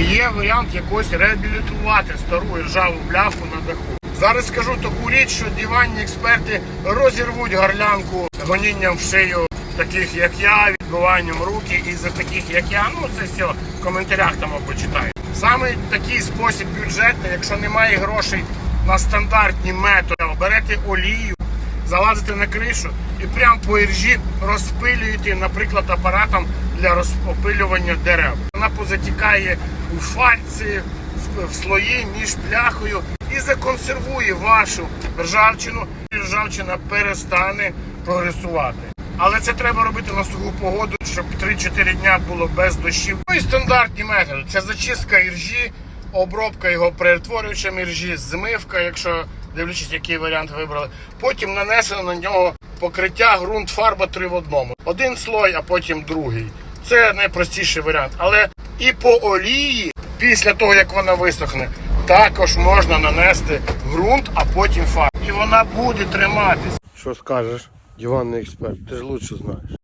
Чи є варіант якось реабілітувати стару ржаву бляху на даху? Зараз скажу таку річ, що диванні експерти розірвуть горлянку гонінням в шию таких як я, відбиванням руки і за таких як я. Ну це все в коментарях там або читаю. Саме такий спосіб бюджетний, якщо немає грошей на стандартні методи, берете олію, залазите на кришу і прямо по іржі розпилюєте, наприклад, апаратом для розпилювання дерев. Вона позатікає у фальці, в, слої між пляхою і законсервує вашу ржавчину. І ржавчина перестане прогресувати. Але це треба робити на суху погоду, щоб 3-4 дня було без дощів. Ну і стандартні методи. Це зачистка іржі, обробка його перетворюючим іржі, змивка, якщо дивлячись, який варіант вибрали. Потім нанесено на нього покриття ґрунт фарба 3 в одному. Один слой, а потім другий. Це найпростіший варіант. Але і по олії, після того як вона висохне, також можна нанести ґрунт, а потім фарбу. І вона буде триматись. Що скажеш, диванний експерт, ти ж лучше знаєш.